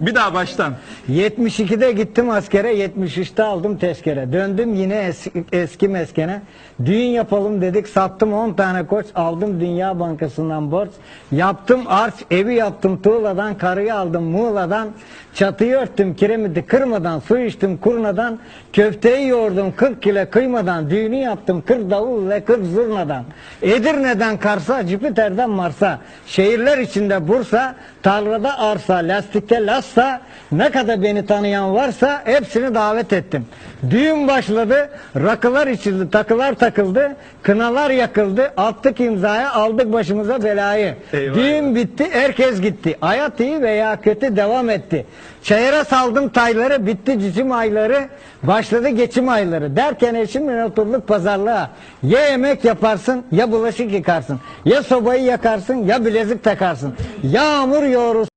Bir daha baştan. 72'de gittim askere, 73'te aldım tezkere. Döndüm yine eski, eski meskene. Düğün yapalım dedik, sattım 10 tane koç, aldım Dünya Bankası'ndan borç. Yaptım arç, evi yaptım tuğladan, karıyı aldım Muğla'dan. Çatıyı örttüm kiremidi kırmadan, su içtim kurnadan. Köfteyi yoğurdum 40 kilo kıymadan, düğünü yaptım 40 davul ve 40 zurnadan. Edirne'den Kars'a, Jüpiter'den Mars'a, şehirler içinde Bursa, tarlada arsa, lastikte lassa, ne kadar beni tanıyan varsa hepsini davet ettim. Düğün başladı, rakılar içildi, takılar takıldı, kınalar yakıldı, attık imzaya, aldık başımıza belayı. Eyvah, Düğün bitti, herkes gitti. Hayat iyi veya kötü devam etti. Çayıra saldım tayları, bitti cicim ayları, başladı geçim ayları. Derken eşimle oturduk pazarlığa. Ya yemek yaparsın, ya bulaşık yıkarsın. Ya sobayı yakarsın, ya bilezik takarsın. Yağmur yoğurursun.